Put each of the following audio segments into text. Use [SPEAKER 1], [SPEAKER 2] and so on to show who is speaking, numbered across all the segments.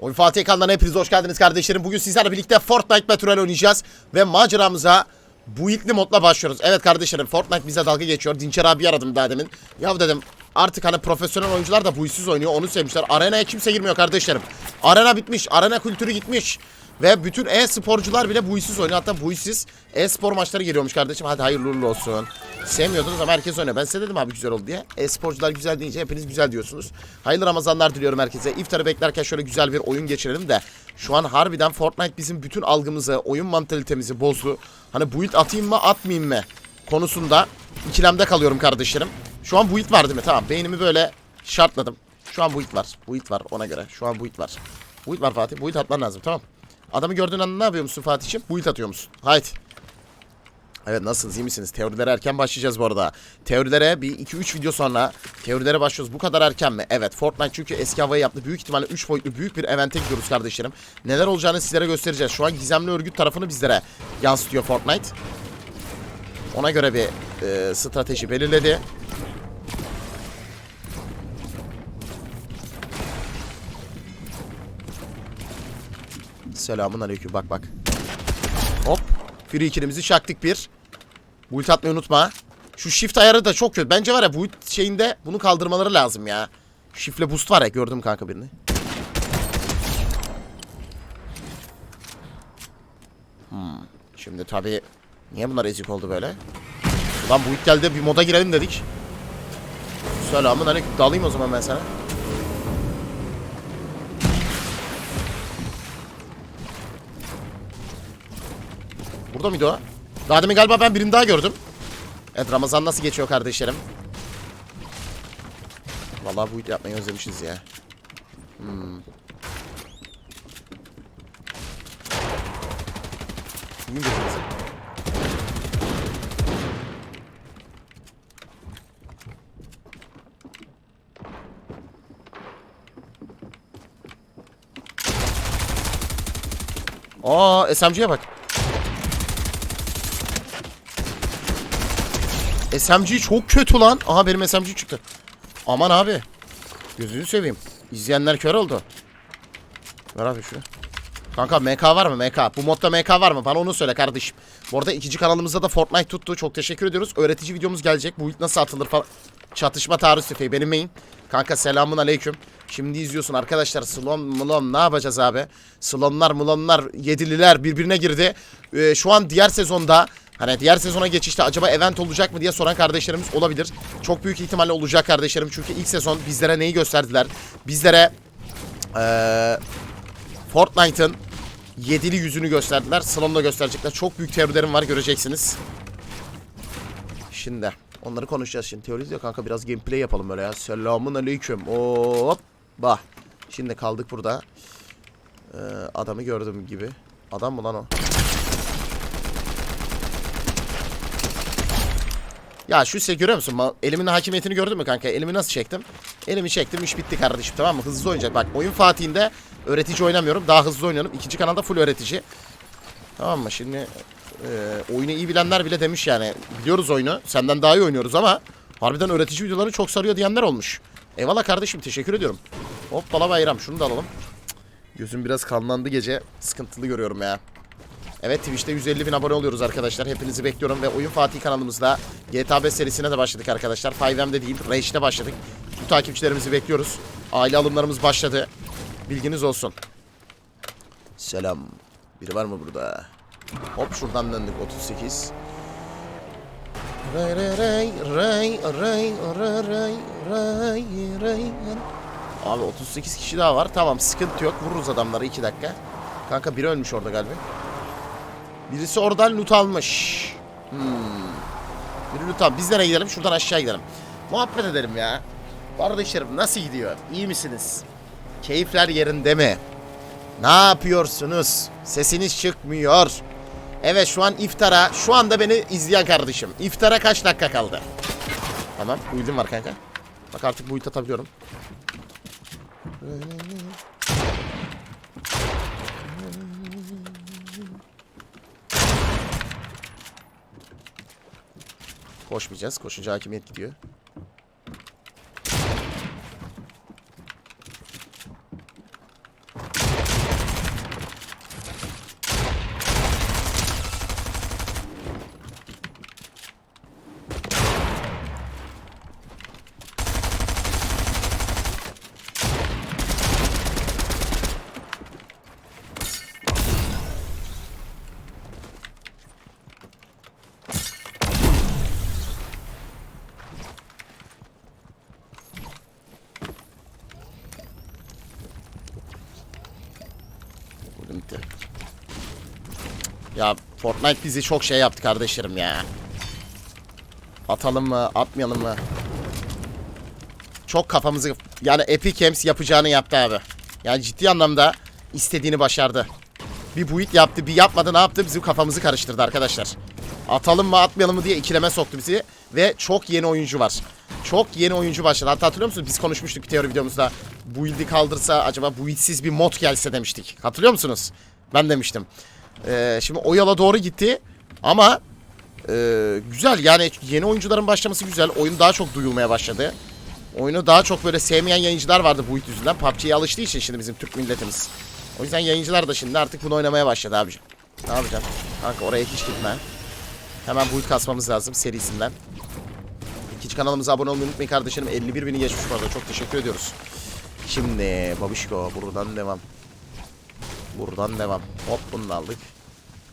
[SPEAKER 1] Oyun Fatih kanalına hepiniz hoş geldiniz kardeşlerim. Bugün sizlerle birlikte Fortnite Battle oynayacağız. Ve maceramıza bu ilkli modla başlıyoruz. Evet kardeşlerim Fortnite bize dalga geçiyor. Dinçer abi aradım daha demin. Ya dedim artık hani profesyonel oyuncular da bu işsiz oynuyor. Onu sevmişler. Arenaya kimse girmiyor kardeşlerim. Arena bitmiş. Arena kültürü gitmiş. Ve bütün e-sporcular bile bu işsiz oynuyor. Hatta bu işsiz e-spor maçları geliyormuş kardeşim. Hadi hayırlı uğurlu olsun. Sevmiyordunuz ama herkes oynuyor. Ben size dedim abi güzel oldu diye. E-sporcular güzel deyince hepiniz güzel diyorsunuz. Hayırlı Ramazanlar diliyorum herkese. İftarı beklerken şöyle güzel bir oyun geçirelim de. Şu an harbiden Fortnite bizim bütün algımızı, oyun mantalitemizi bozdu. Hani build atayım mı atmayayım mı konusunda ikilemde kalıyorum kardeşlerim. Şu an build var değil mi? Tamam beynimi böyle şartladım. Şu an build var. Build var ona göre. Şu an build var. Build var Fatih. Build atman lazım tamam. Adamı gördüğün anda ne yapıyor musun Fatih'ciğim? Build atıyor musun? Haydi. Evet nasılsınız iyi misiniz? Teorilere erken başlayacağız bu arada. Teorilere bir 2-3 video sonra teorilere başlıyoruz. Bu kadar erken mi? Evet Fortnite çünkü eski havayı yaptı. Büyük ihtimalle 3 boyutlu büyük bir evente gidiyoruz kardeşlerim. Neler olacağını sizlere göstereceğiz. Şu an gizemli örgüt tarafını bizlere yansıtıyor Fortnite. Ona göre bir e, strateji belirledi. Selamun aleyküm bak bak. Hop. Free kill'imizi çaktık bir. Build atmayı unutma. Şu shift ayarı da çok kötü. Bence var ya build şeyinde bunu kaldırmaları lazım ya. Shift'le boost var ya gördüm kanka birini. Hmm. Şimdi tabii niye bunlar ezik oldu böyle? Ulan bu geldi bir moda girelim dedik. Selamun aleyküm. Dalayım o zaman ben sana. Burada mıydı o? Daha demin galiba ben birini daha gördüm. Evet Ramazan nasıl geçiyor kardeşlerim? Vallahi bu yapmayı özlemişiz ya. Hmm. Yiyin birbirinizi. Aa SMG'ye bak. SMG çok kötü lan. Aha benim SMG çıktı. Aman abi. Gözünü seveyim. İzleyenler kör oldu. Ver abi şunu. Kanka MK var mı MK? Bu modda MK var mı? Bana onu söyle kardeşim. Bu arada ikinci kanalımızda da Fortnite tuttu. Çok teşekkür ediyoruz. Öğretici videomuz gelecek. Bu ilk nasıl atılır falan. Çatışma taarruz tüfeği benim main. Kanka selamun aleyküm. Şimdi izliyorsun arkadaşlar. Slon mlon ne yapacağız abi? Slonlar mlonlar yedililer birbirine girdi. Ee, şu an diğer sezonda Hani diğer sezona geçişte acaba event olacak mı diye soran kardeşlerimiz olabilir. Çok büyük ihtimalle olacak kardeşlerim. Çünkü ilk sezon bizlere neyi gösterdiler? Bizlere ee, Fortnite'ın yedili yüzünü gösterdiler. Salonda gösterecekler. Çok büyük teorilerim var göreceksiniz. Şimdi onları konuşacağız şimdi. Teori diyor kanka biraz gameplay yapalım böyle ya. Selamun aleyküm. Hop. Şimdi kaldık burada. Ee, adamı gördüm gibi. Adam mı lan o? Ya şu ise görüyor musun? Elimin hakimiyetini gördün mü kanka? Elimi nasıl çektim? Elimi çektim iş bitti kardeşim tamam mı? Hızlı oynayacak. Bak oyun Fatih'inde öğretici oynamıyorum. Daha hızlı oynuyorum. İkinci kanalda full öğretici. Tamam mı? Şimdi e, oyunu iyi bilenler bile demiş yani. Biliyoruz oyunu. Senden daha iyi oynuyoruz ama harbiden öğretici videoları çok sarıyor diyenler olmuş. Eyvallah kardeşim teşekkür ediyorum. Hop bala bayram şunu da alalım. Gözüm biraz kanlandı gece. Sıkıntılı görüyorum ya. Evet Twitch'te 150 bin abone oluyoruz arkadaşlar. Hepinizi bekliyorum ve Oyun Fatih kanalımızda GTA 5 serisine de başladık arkadaşlar. 5M'de değil, Rage'de başladık. Bu takipçilerimizi bekliyoruz. Aile alımlarımız başladı. Bilginiz olsun. Selam. Biri var mı burada? Hop şuradan döndük 38. Ray ray ray ray ray ray ray ray ray Abi 38 kişi daha var. Tamam sıkıntı yok. Vururuz adamları 2 dakika. Kanka biri ölmüş orada galiba. Birisi oradan loot almış. Hmm. Biri loot almış. Biz nereye gidelim? Şuradan aşağı gidelim. Muhabbet edelim ya. Kardeşlerim nasıl gidiyor? İyi misiniz? Keyifler yerinde mi? Ne yapıyorsunuz? Sesiniz çıkmıyor. Evet şu an iftara, şu anda beni izleyen kardeşim. İftara kaç dakika kaldı? Tamam, build'im var kanka. Bak artık build atabiliyorum. Koşmayacağız. Koşunca hakimiyet gidiyor. Gitti. Ya Fortnite bizi çok şey yaptı kardeşlerim ya. Atalım mı, atmayalım mı? Çok kafamızı yani Epic Games yapacağını yaptı abi. Yani ciddi anlamda istediğini başardı. Bir build yaptı, bir yapmadı ne yaptı? Bizim kafamızı karıştırdı arkadaşlar. Atalım mı, atmayalım mı diye ikileme soktu bizi ve çok yeni oyuncu var. Çok yeni oyuncu başladı. Hatta hatırlıyor musunuz? Biz konuşmuştuk bir teori videomuzda. Build'i kaldırsa acaba build'siz bir mod gelse demiştik. Hatırlıyor musunuz? Ben demiştim. Ee, şimdi o yola doğru gitti ama e, güzel yani yeni oyuncuların başlaması güzel. Oyun daha çok duyulmaya başladı. Oyunu daha çok böyle sevmeyen yayıncılar vardı bu yüzünden. PUBG'ye alıştığı için şimdi bizim Türk milletimiz. O yüzden yayıncılar da şimdi artık bunu oynamaya başladı abicim. Ne yapacağım? Kanka oraya hiç gitme. Hemen build kasmamız lazım serisinden. İkinci kanalımıza abone olmayı unutmayın kardeşlerim. 51 bini geçmiş bu arada. Çok teşekkür ediyoruz. Şimdi babişko buradan devam. Buradan devam. Hop bunu aldık.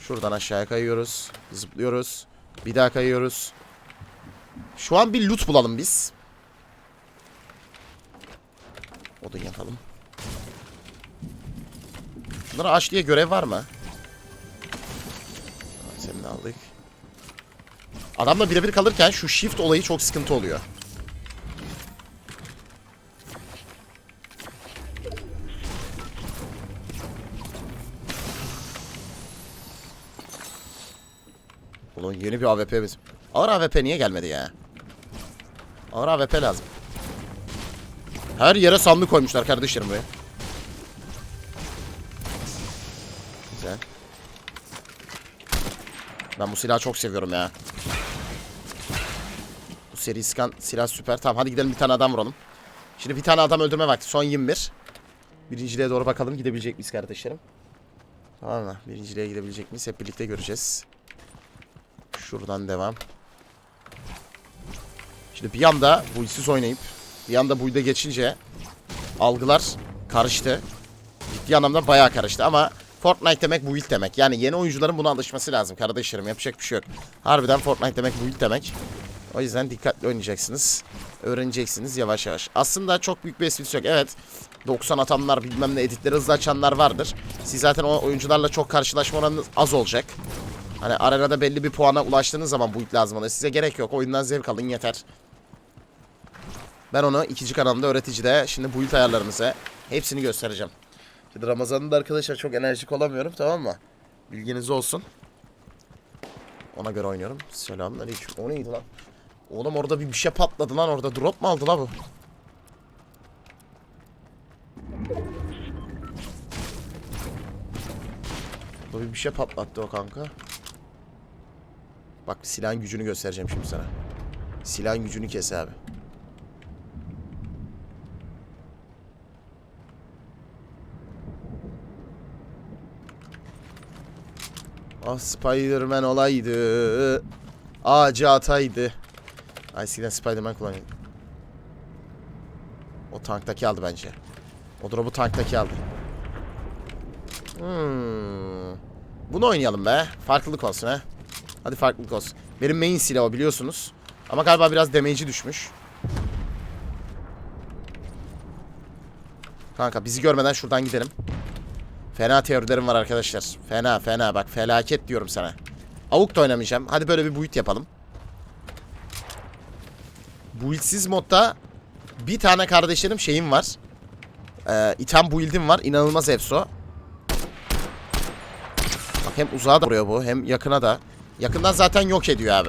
[SPEAKER 1] Şuradan aşağıya kayıyoruz. Zıplıyoruz. Bir daha kayıyoruz. Şu an bir loot bulalım biz. Odun yapalım. Bunları aç diye görev var mı? Seni aldık. Adamla birebir kalırken şu shift olayı çok sıkıntı oluyor. Yeni bir AWP biz. Ağır AWP niye gelmedi ya? Ağır AWP lazım. Her yere sandık koymuşlar kardeşlerim buraya. Güzel. Ben bu silahı çok seviyorum ya. Bu seri skan silah süper. Tamam hadi gidelim bir tane adam vuralım. Şimdi bir tane adam öldürme vakti. Son 21. Birinciliğe doğru bakalım gidebilecek miyiz kardeşlerim? Tamam mı? Birinciliğe gidebilecek miyiz? Hep birlikte göreceğiz. Şuradan devam. Şimdi bir anda bu işsiz oynayıp bir anda buyda geçince algılar karıştı. Ciddi anlamda bayağı karıştı ama Fortnite demek build demek. Yani yeni oyuncuların buna alışması lazım kardeşlerim. Yapacak bir şey yok. Harbiden Fortnite demek build demek. O yüzden dikkatli oynayacaksınız. Öğreneceksiniz yavaş yavaş. Aslında çok büyük bir esprisi yok. Evet 90 atanlar bilmem ne editleri hızlı açanlar vardır. Siz zaten o oyuncularla çok karşılaşma oranınız az olacak. Hani arenada belli bir puana ulaştığınız zaman build lazım ona. Size gerek yok. Oyundan zevk alın yeter. Ben onu ikinci kanalımda öğreticide şimdi build ayarlarımızı hepsini göstereceğim. Şimdi Ramazan'da arkadaşlar çok enerjik olamıyorum tamam mı? Bilginiz olsun. Ona göre oynuyorum. Selamünaleyküm. O neydi lan? Oğlum orada bir bir şey patladı lan orada. Drop mu aldı la bu? Bu bir bir şey patlattı o kanka. Bak silahın gücünü göstereceğim şimdi sana. Silahın gücünü kes abi. Ah Spiderman olaydı. Ağacı ataydı. Ay eskiden Spiderman kullanıyordu. O tanktaki aldı bence. O drop'u tanktaki aldı. Hmm. Bunu oynayalım be. Farklılık olsun ha. Hadi farklılık olsun. Benim main silah o biliyorsunuz. Ama galiba biraz damage'i düşmüş. Kanka bizi görmeden şuradan gidelim. Fena teorilerim var arkadaşlar. Fena fena bak felaket diyorum sana. Avuk da oynamayacağım. Hadi böyle bir build yapalım. Buildsiz modda bir tane kardeşlerim şeyim var. Ee, item build'im var. İnanılmaz efso. Bak hem uzağa da vuruyor bu hem yakına da. Yakından zaten yok ediyor abi.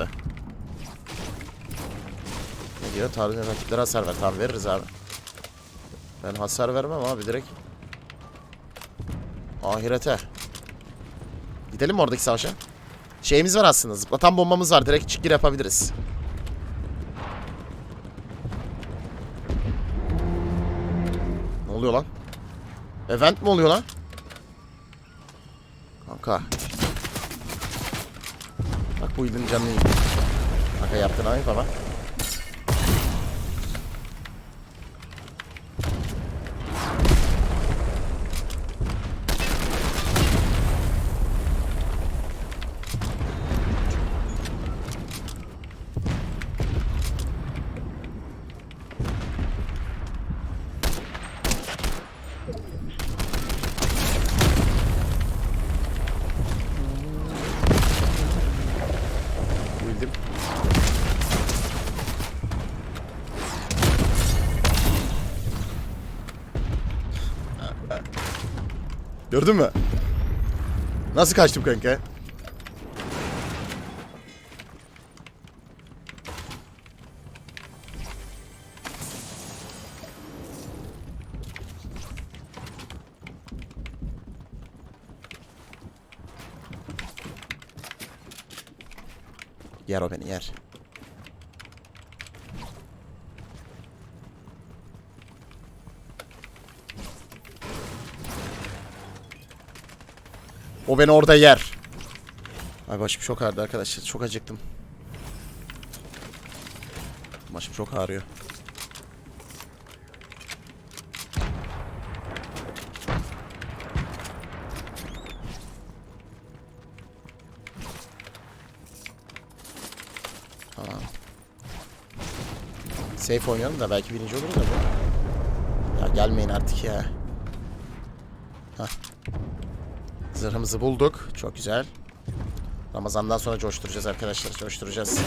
[SPEAKER 1] Ne diyor? Tarih rakiplere hasar ver. Tamam veririz abi. Ben hasar vermem abi direkt. Ahirete. Gidelim mi oradaki savaşa? Şeyimiz var aslında. Zıplatan bombamız var. Direkt çık gir yapabiliriz. Ne oluyor lan? Event mi oluyor lan? Kanka. İlin canını yiyeyim. Kanka yaptın ayıp ama. Gördün mü? Nasıl kaçtım kanka? Yer o beni yer. O beni orada yer. Ay başım çok ağrıdı arkadaşlar. Çok acıktım. Başım çok ağrıyor. Safe oynayalım da belki birinci oluruz da bu. Ya gelmeyin artık ya. Zırhımızı bulduk. Çok güzel. Ramazan'dan sonra coşturacağız arkadaşlar. Coşturacağız.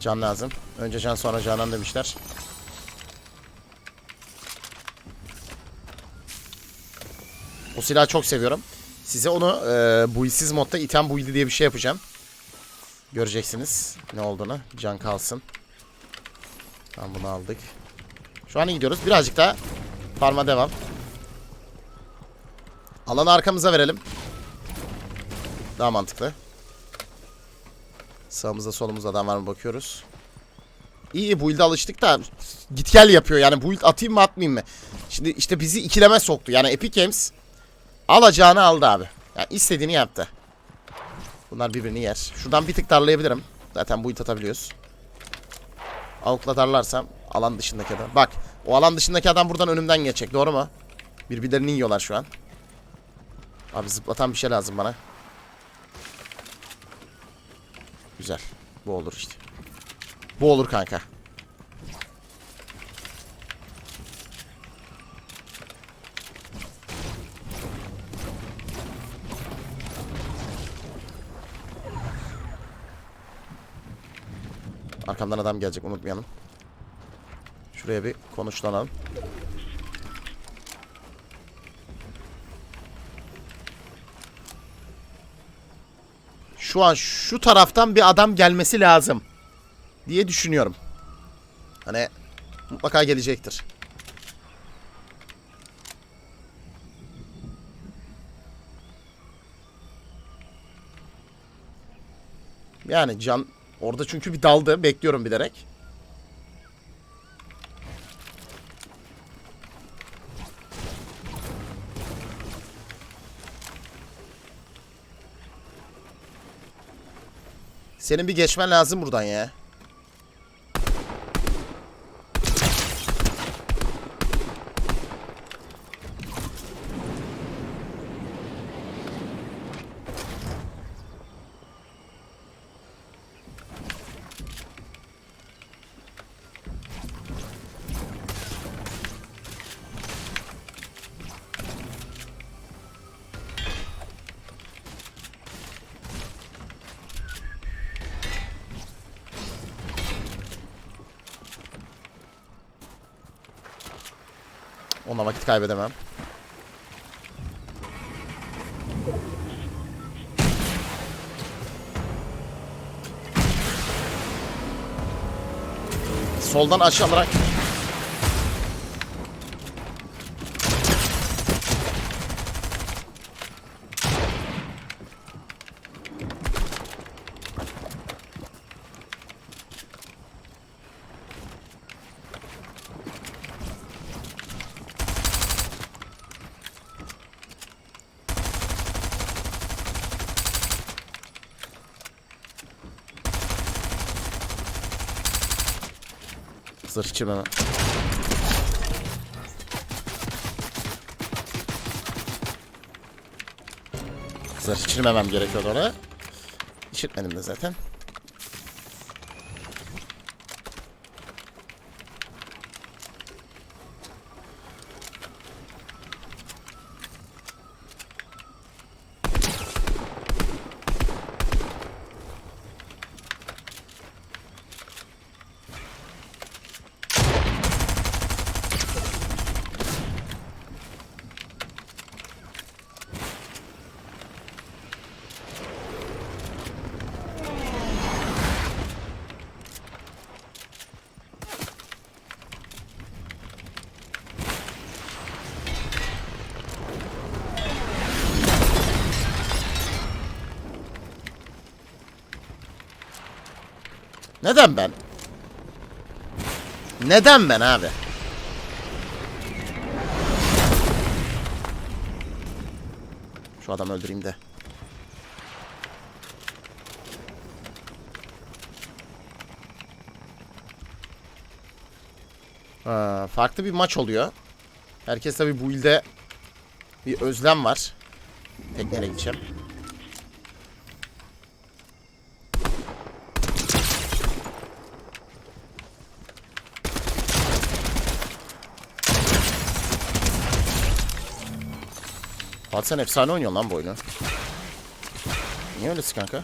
[SPEAKER 1] Can lazım. Önce can sonra canan demişler. O silahı çok seviyorum. Size onu e, buildsiz modda item buildi diye bir şey yapacağım. Göreceksiniz ne olduğunu. Can kalsın. Tamam bunu aldık. Şu an iyi gidiyoruz. Birazcık daha farma devam. Alanı arkamıza verelim. Daha mantıklı. Sağımızda solumuzda adam var mı bakıyoruz. İyi build'e alıştık da git gel yapıyor. Yani build atayım mı atmayayım mı? Şimdi işte bizi ikileme soktu. Yani Epic Games alacağını aldı abi. Yani istediğini yaptı. Bunlar birbirini yer. Şuradan bir tık darlayabilirim. Zaten build atabiliyoruz. Avukla darlarsam alan dışındaki adam. Bak o alan dışındaki adam buradan önümden geçecek. Doğru mu? Birbirlerini yiyorlar şu an. Abi zıplatan bir şey lazım bana. Güzel. Bu olur işte. Bu olur kanka. Arkamdan adam gelecek unutmayalım. Şuraya bir konuşlanalım. Şu an şu taraftan bir adam gelmesi lazım diye düşünüyorum. Hani mutlaka gelecektir. Yani can orada çünkü bir daldı. Bekliyorum bilerek. Senin bir geçmen lazım buradan ya. Vakit kaybedemem. Soldan aşağı alarak Zırhçı ben. Zırh içirmemem gerekiyordu ona. İçirtmedim de zaten. Neden ben? Neden ben abi? Şu adamı öldüreyim de. Ha, farklı bir maç oluyor. Herkes tabi bu ilde bir özlem var. Tekneyle gideceğim. Fatih sen efsane oynuyorsun lan bu oyunu. Niye öylesin kanka?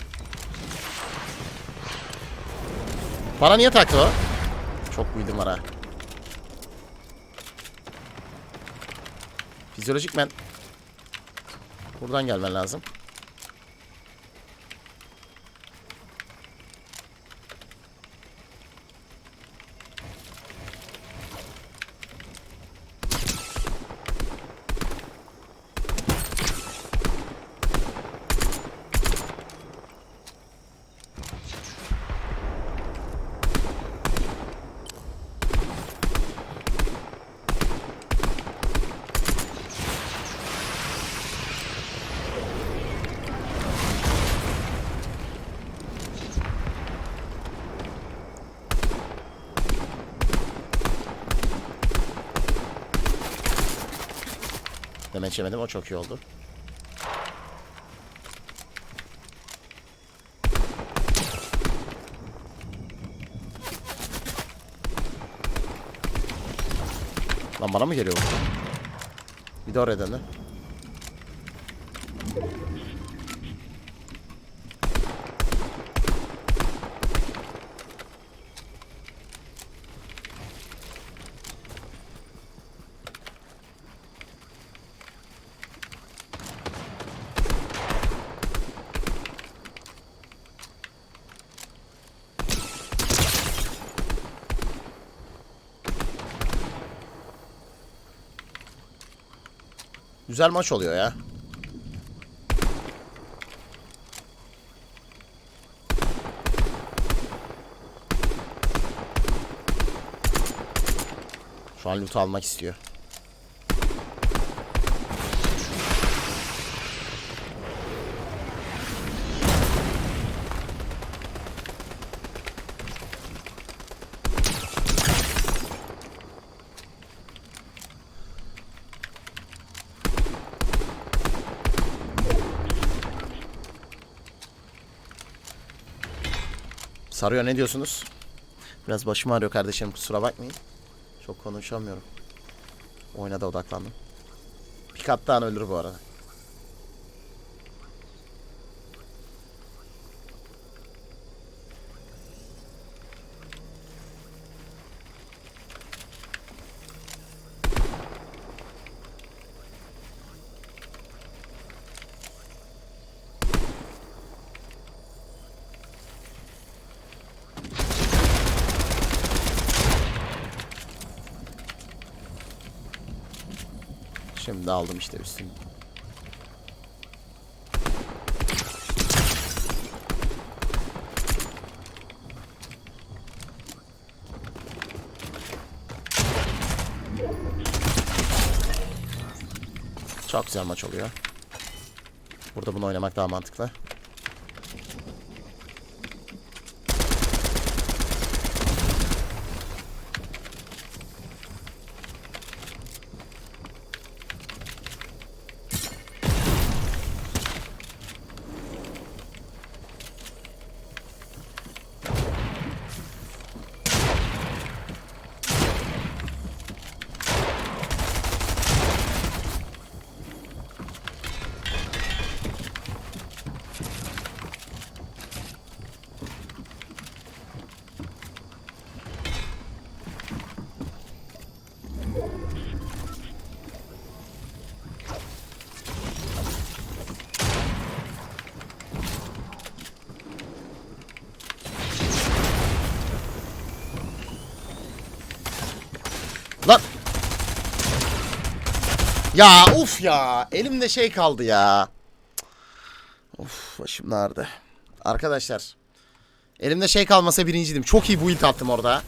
[SPEAKER 1] Bana niye taktı o? Çok bildim var ha. Fizyolojik men. Buradan gelmen lazım. Demet yemedim o çok iyi oldu. Lan bana mı geliyor bu? Bir de oraya döndü. Güzel maç oluyor ya. Şu an loot almak istiyor. Sarıyor ne diyorsunuz? Biraz başım ağrıyor kardeşim kusura bakmayın. Çok konuşamıyorum. Oyuna da odaklandım. Bir kaptan ölür bu arada. Şimdi aldım işte üstünü. Çok güzel maç oluyor. Burada bunu oynamak daha mantıklı. Lan. Ya uf ya. Elimde şey kaldı ya. Of başım ağrıdı. Arkadaşlar. Elimde şey kalmasa birinciydim. Çok iyi build attım orada.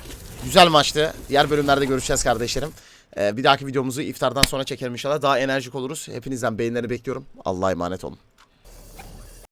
[SPEAKER 1] Güzel maçtı. Diğer bölümlerde görüşeceğiz kardeşlerim. Ee, bir dahaki videomuzu iftardan sonra çekelim inşallah. Daha enerjik oluruz. Hepinizden beğenileri bekliyorum. Allah'a emanet olun.